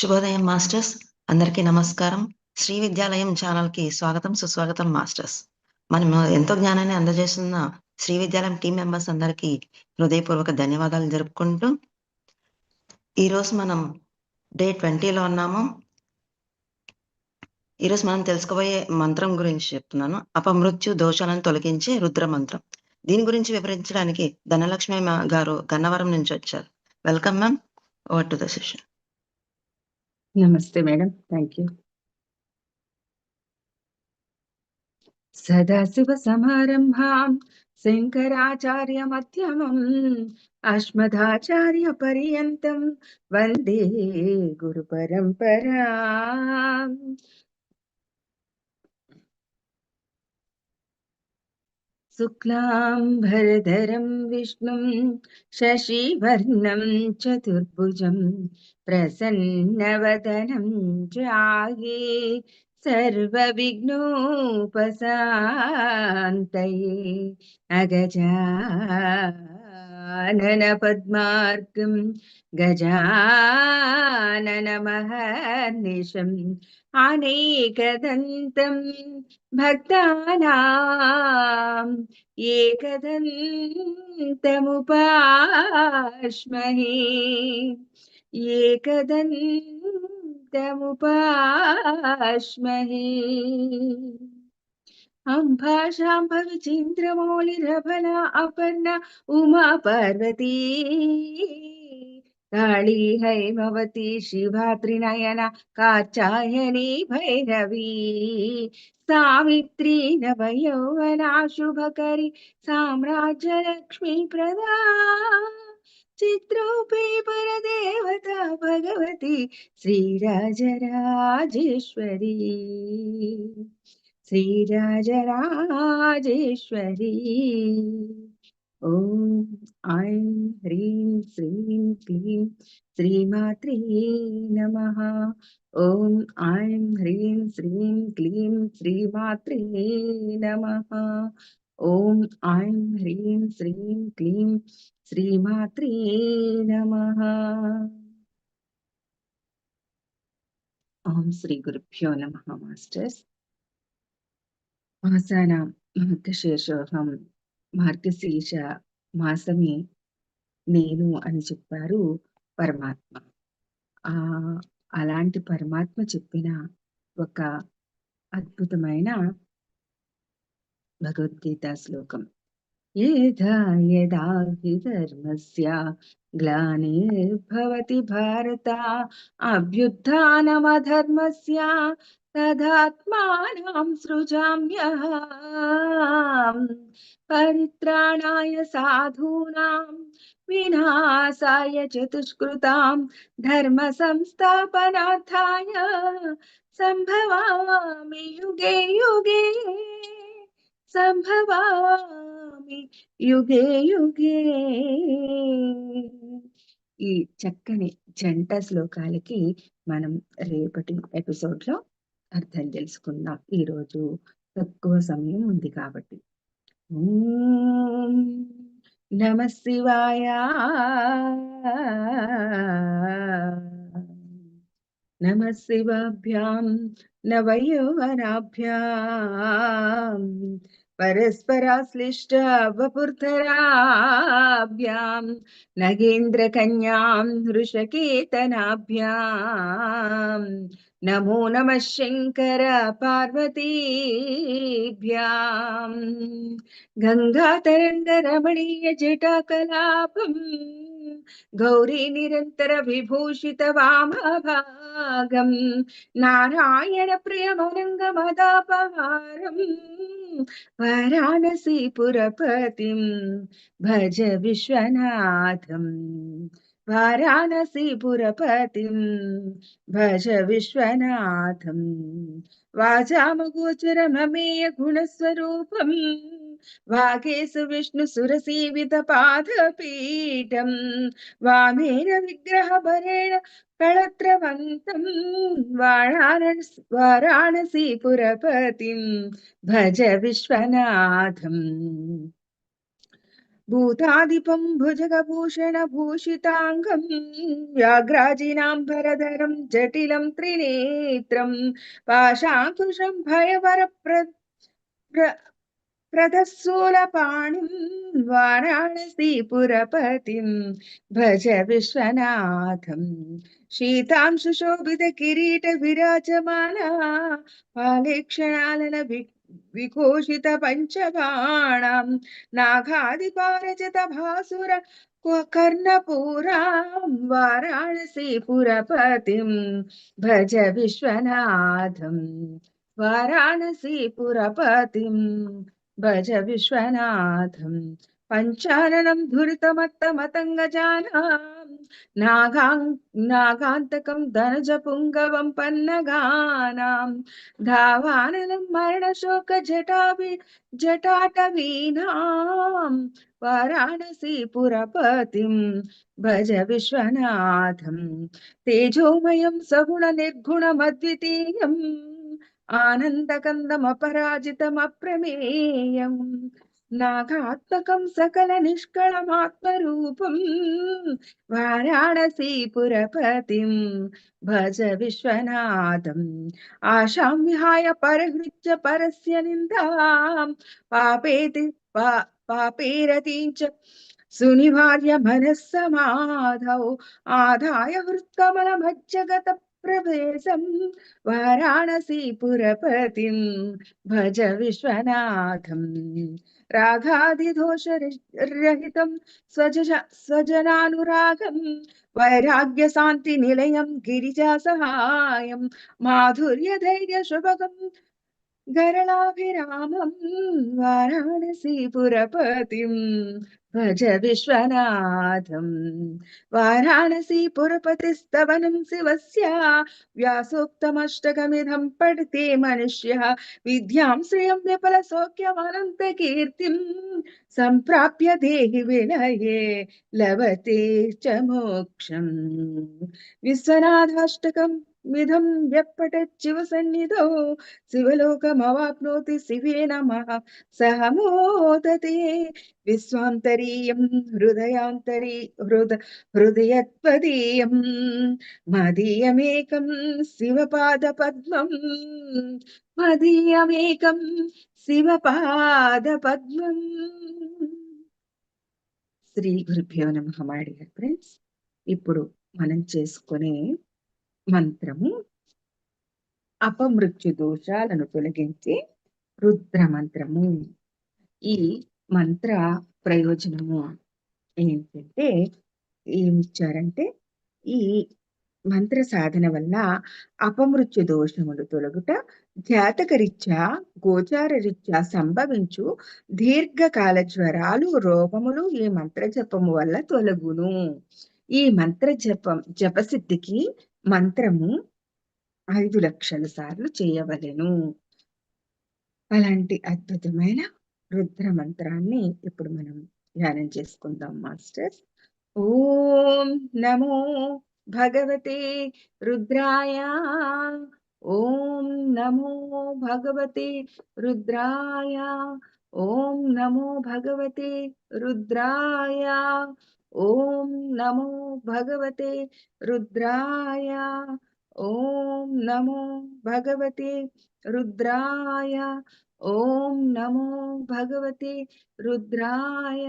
శుభోదయం మాస్టర్స్. అందరికీ నమస్కారం. శ్రీ విద్యాలయం ఛానల్కి స్వాగతం సుస్వాగతం మాస్టర్స్. మనం ఎంతో జ్ఞానాన్ని అందజేస్తున్న శ్రీ విద్యాలయం టీం మెంబర్స్ అందరికీ హృదయపూర్వక ధన్యవాదాలు జరుపుకుంటూ ఈరోజు మనం డే ట్వంటీలో ఉన్నాము. ఈరోజు మనం తెలుసుకోబోయే మంత్రం గురించి చెప్తున్నాను. అపమృత్యు దోషాలను తొలగించే రుద్ర మంత్రం. దీని గురించి వివరించడానికి ధనలక్ష్మి గారు గన్నవరం నుంచి వచ్చారు. Welcome ma'am. Over to the session नमस्ते मैडम थैंक यू सदाशिवसमारम्भां शङ्कराचार्यमध्यमम् अस्मदाचार्यपर्यन्तं वंदे गुरुपरंपरा शुक्लाम्भरधरं विष्णुं शशिवर्णं चतुर्भुजं प्रसन्नवदनं जाये सर्वविघ्नोपशान्तये अगजा गजाननपद्मार्गं गजाननमहर्निशम् अनेकदन्तं भक्तानाम् एक एकदन्तमुपाश्महे। अम्भाषां भवचीन्द्रमौलिरभला अपर्णा उमा पार्वती काली हैमवती शिवा त्रिनयना काचायनी भैरवी सावित्री नवयौवना शुभकरी साम्राज्यलक्ष्मी प्रदा चित्रोपी परदेवता भगवती श्रीराजराजेश्वरी श्री श्रीराजराजेश्वरी। ॐ ऐं ह्रीं श्रीं क्लीं श्रीमात्रे नमः। ॐ ऐं ह्रीं श्रीं क्लीं श्रीमात्रे नमः। ॐ ऐं ह्रीं श्रीं क्लीं श्रीमात्रे नमः। ॐ श्री गुरुभ्यो नमः, मास्टर्स्। ఓం శ్రీ మాసాన మార్గశీర్ష మాసమే నేను అని చెప్పారు పరమాత్మ ఆ అలాంటి పరమాత్మ చెప్పిన ఒక అద్భుతమైన భగవద్గీత శ్లోకం యథా యదా ధర్మస్య గ్లానిర్భవతి భారత అభ్యుత్థానమధర్మస్య తదాత్మానం సృజామ్యహ పరిత్రాణాయ సాధూనాం వినాశాయ చతుష్కృతాం ధర్మ సంస్థాపనార్థాయ సంభవామి యుగే యుగే సంభవామి యుగే యుగే. ఈ చక్కని జంట శ్లోకాలకి మనం రేపటి ఎపిసోడ్లో అర్థం తెలుసుకుందాం. ఈరోజు తక్కువ సమయం ఉంది కాబట్టి. నమ శివాయ. నమ శివాభ్యాం నవయోవరాభ్యాం పరస్పరాశ్లిష్ట వపుర్ధరాభ్యాం నగేంద్రకన్యాం హృషకేతనాభ్యాం. నమో నమ శంకర పార్వతీభ్యాం. గంగాతరంగ రమణీయ జటాకలాపం. గౌరీ నిరంతర విభూషిత వామభాగం. నారాయణ ప్రియమనంగ మదాపహారం వారాణసీపురపతిం భజ విశ్వనాథం. वाराणसीपुरपतिं भज विश्वनाथं। वाजामगोचरममेयगुणस्वरूपम् वागेषु विष्णुसुरसीवितपादपीठं वामेन विग्रहभरेण कळत्रवन्तं वाराणसि वाराणसीपुरपतिं भज विश्वनाथम्। भूताधिपं भुजगभूषणभूषिताङ्गं व्याघ्राजिनाम्बरधरं जटिलं त्रिनेत्रं पाशाङ्कुशं भयवरप्र प्रदस्सूलपाणिं वाराणसीपुरपतिं भज विश्वनाथं। शीतां सुशोभितकिरीटविराजमाना पालेक्षणालन विघोषित पञ्चबाणाम् नागादिपारजतभासुर कर्णपुरा वाराणसीपुरपतिं भज विश्वनाथम् वाराणसीपुरपतिं भज विश्वनाथम् पञ्चाननं धुरितमत्तमतङ्गजानाम्। నాగాం నాగాంతకం ధనజ పుంగవం పన్నగానాం ధావానలం మరణశోక జటాభి జటాటవీనాం वाराणसीपुरपतिं भज विश्वनाथं तेजोमयं सगुणनिर्गुणमद्वितीयम् आनन्दकन्दमपराजितमप्रमेयम् నాగాత్మకం సకల నిష్కళమాత్మరూపం. వారాణసీపురపతిం భజ విశ్వనాథం. ఆశాం విహాయ పరహృత్య పరస్య నిందాం. పాపేతి పా పాపేరతీంచ సునివార్య మనస్సమాధౌ. ఆదాయ హృత్కమల మజ్జగత ప్రవేశం. వారాణసీపురపతిం భజ విశ్వనాథం. रागादिदोषरहितं स्वजज स्वजनानुरागं वैराग्यशान्तिनिलयं गिरिजासहायं माधुर्यधैर्यशुभगम् गरलाभिरामं वाराणसीपुरपतिं भज विश्वनाथम् वाराणसीपुरपतिस्तवनं शिवस्य। व्यासोक्तमष्टकमिदं पठति मनुष्य। विद्यां श्रियं विफलसौख्यमनन्तकीर्तिं सम्प्राप्य देहि विलये लभते च मोक्षम्। विश्वनाथाष्टकम् మిథం శివ సన్నిధో. శివలోకమవాప్నోతి శివే నమ. సహమోదతే. విశ్వాంతరీయం హృదయాంతరీ హృద హృదయత్పదీయం మదీయమేకం శివపాద పద్మం మదీయమేకం శివపాద పద్మం శ్రీ గురుభ్యో నమ మాడియర్ ఫ్రెండ్స్. ఇప్పుడు మనం చేసుకునే మంత్రము అపమృత్యు దోషాలను తొలగించే రుద్ర మంత్రము ఈ మంత్ర ప్రయోజనము ఏంటంటే ఏమి ఇచ్చారంటే ఈ మంత్ర సాధన వల్ల అపమృత్యు దోషములు తొలగుట జాతకరీత్యా గోచార రీత్యా సంభవించు దీర్ఘకాల జ్వరాలు రోగములు ఈ మంత్ర జపము వల్ల తొలగును. ఈ మంత్ర జపం జపసిద్ధికి మంత్రము ఐదు లక్షల సార్లు చేయవలెను. అలాంటి అద్భుతమైన రుద్ర మంత్రాన్ని ఇప్పుడు మనం ధ్యానం చేసుకుందాం మాస్టర్స్. ఓం నమో భగవతే రుద్రాయ. ఓం నమో భగవతే రుద్రాయ. ఓం నమో భగవతే రుద్రాయ. ओम नमो भगवते रुद्राय। ओम नमो भगवते रुद्राय। ओम नमो भगवते रुद्राय।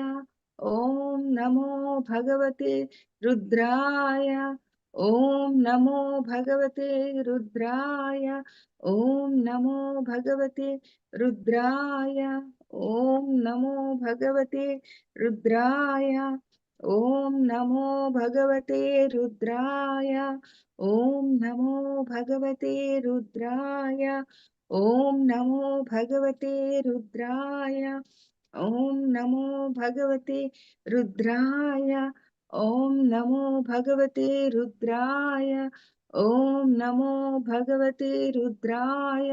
ओम नमो भगवते रुद्राय। ओम नमो भगवते रुद्राय। ओम नमो भगवते रुद्राय। ओम नमो भगवते रुद्राय। ॐ नमो भगवते रुद्राय ॐ नमो भगवते रुद्राय ॐ नमो भगवते रुद्राय ॐ नमो भगवते रुद्राय ॐ नमो भगवते रुद्राय ॐ नमो भगवते रुद्राय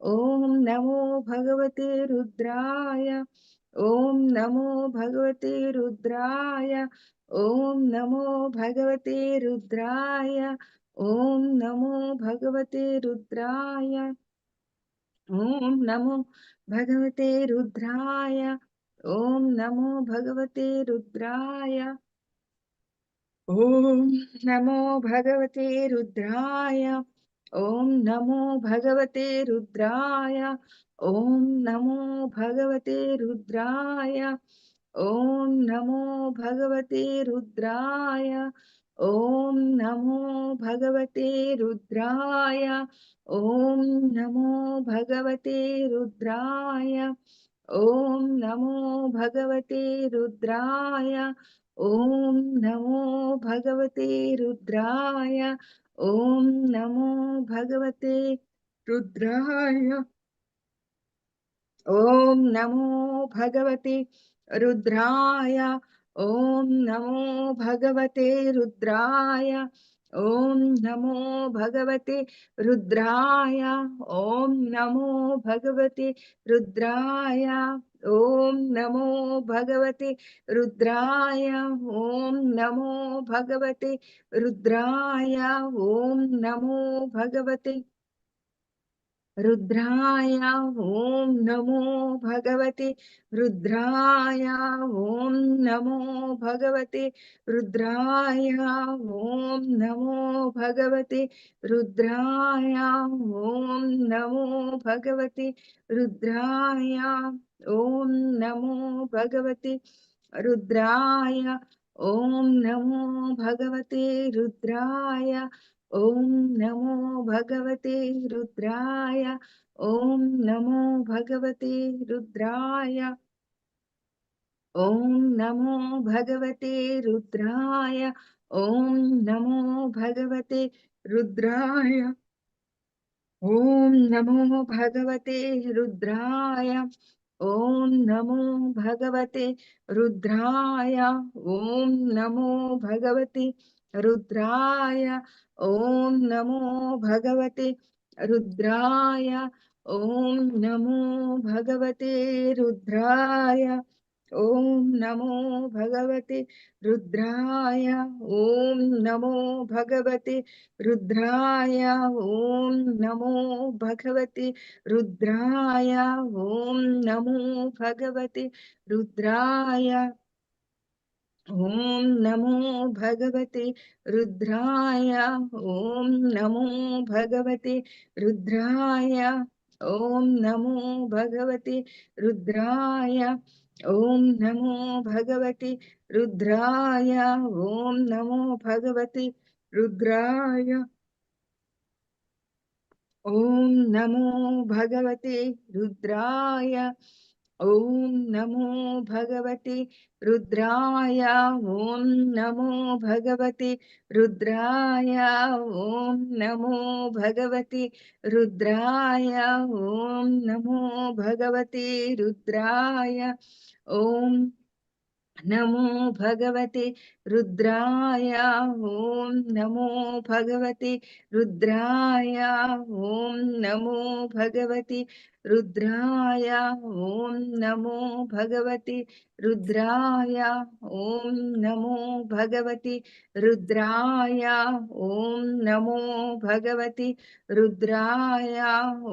ॐ नमो भगवते रुद्राय ॐ नमो भगवते रुद्राय ॐ नमो भगवते रुद्राय ॐ नमो भगवते रुद्राय ॐ नमो भगवते रुद्राय ॐ नमो भगवते रुद्राय। ॐ नमो भगवते रुद्राय। ॐ नमो भगवते रुद्राय ॐ नमो भगवते रुद्राय ॐ नमो भगवते रुद्राय ॐ नमो भगवते रुद्राय ॐ नमो भगवते रुद्राय ॐ नमो भगवते रुद्राय ॐ नमो भगवते रुद्राय ॐ नमो भगवते रुद्राय। ॐ नमो भगवते रुद्राय। ॐ नमो भगवते रुद्राय। ॐ नमो भगवते रुद्राय। ॐ नमो भगवते रुद्राय। ॐ नमो भगवते रुद्राय ॐ नमो भगवते रुद्राय ॐ नमो भगवते रुद्राय ॐ नमो भगवते रुद्राय ॐ नमो भगवते रुद्राय ॐ नमो भगवते रुद्राय ॐ नमो भगवते रुद्राय ॐ नमो भगवते रुद्राय ॐ नमो भगवते रुद्राय ॐ नमो भगवते रुद्राय ॐ नमो भगवते रुद्राय ॐ नमो भगवते रुद्राय ॐ नमो भगवते रुद्राय ॐ नमो भगवते रुद्राय ॐ नमो भगवते रुद्राय, ॐ नमो भगवते रुद्राय, ॐ नमो भगवते रुद्राय, ॐ नमो भगवते रुद्राय। ॐ नमो भगवते रुद्राय ॐ नमो भगवते रुद्राय ॐ नमो भगवते रुद्राय ॐ नमो भगवते रुद्राय। ॐ नमो भगवते रुद्राय ॐ नमो भगवते रुद्राय ॐ नमो भगवते रुद्राय। ॐ नमो भगवते रुद्राय ॐ नमो भगवते रुद्राय। ॐ नमो भगवते रुद्राय। ॐ नमो भगवते रुद्राय, ॐ नमो भगवते रुद्राय, ॐ नमो भगवते रुद्राय, ॐ नमो भगवते रुद्राय, ॐ नमो भगवते रुद्राय ॐ नमो भगवते रुद्राय ॐ नमो भगवते रुद्राय ॐ नमो भगवते रुद्राय ॐ नमो भगवते रुद्राय ॐ नमो भगवते रुद्राय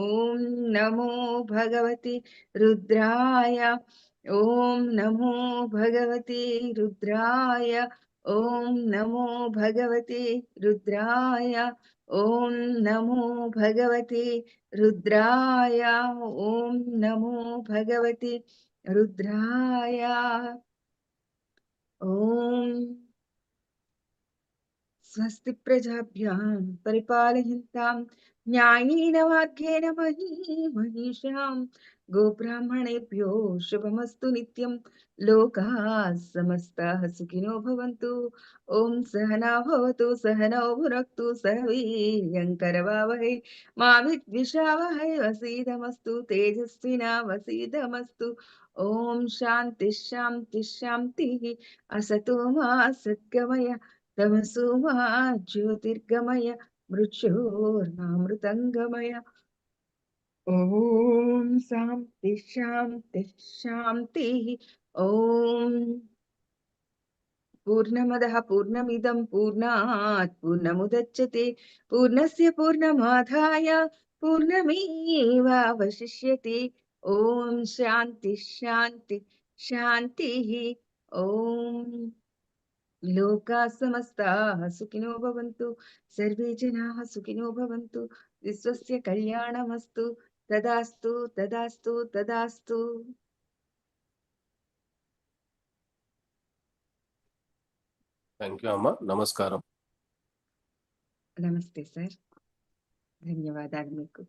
ॐ नमो भगवते रुद्राय ॐ नमो भगवते रुद्राय ॐ नमो भगवते रुद्राय ॐ नमो भगवते रुद्राय ॐ नमो भगवते रुद्राय। ॐ स्वस्ति प्रजाभ्यां परिपालयन्तां न्यायेन वाक्येन मही महिषां गोब्राह्मणेभ्यो शुभमस्तु नित्यं। लोकाः समस्ताः सुखिनो भवन्तु। ॐ सहना भवतु, सहनौ भुनक्तु सह वीर्यङ्करवावहै मा विद्विषावहै वसीदमस्तु, तेजस्विनावसीदमस्तु। ॐ शान्तिः शान्तिः शान्तिः। असतो मा सद्गमय, तमसो मा ज्योतिर्गमय मृत्योर्मामृतङ्गमय ఓం శాంతి శాంతి శాంతి. ఓం పూర్ణమద పూర్ణమిదం పూర్ణాత్ పూర్ణముదచ్చతే పూర్ణస్య పూర్ణమాదాయ పూర్ణమేవాశిష్యతే ఓం శాంతి శాంతి శాంతి. ఓం లోకా సమస్త సుఖినో భవంతు. సర్వే జనా సుఖినో భవంతు. విశ్వస్య కళ్యాణమస్తు. తదాస్తు, తదాస్తు, తదాస్తు. థ్యాంక్ యూ అమ్మ నమస్కారం నమస్తే సార్. ధన్యవాదాలు మీకు.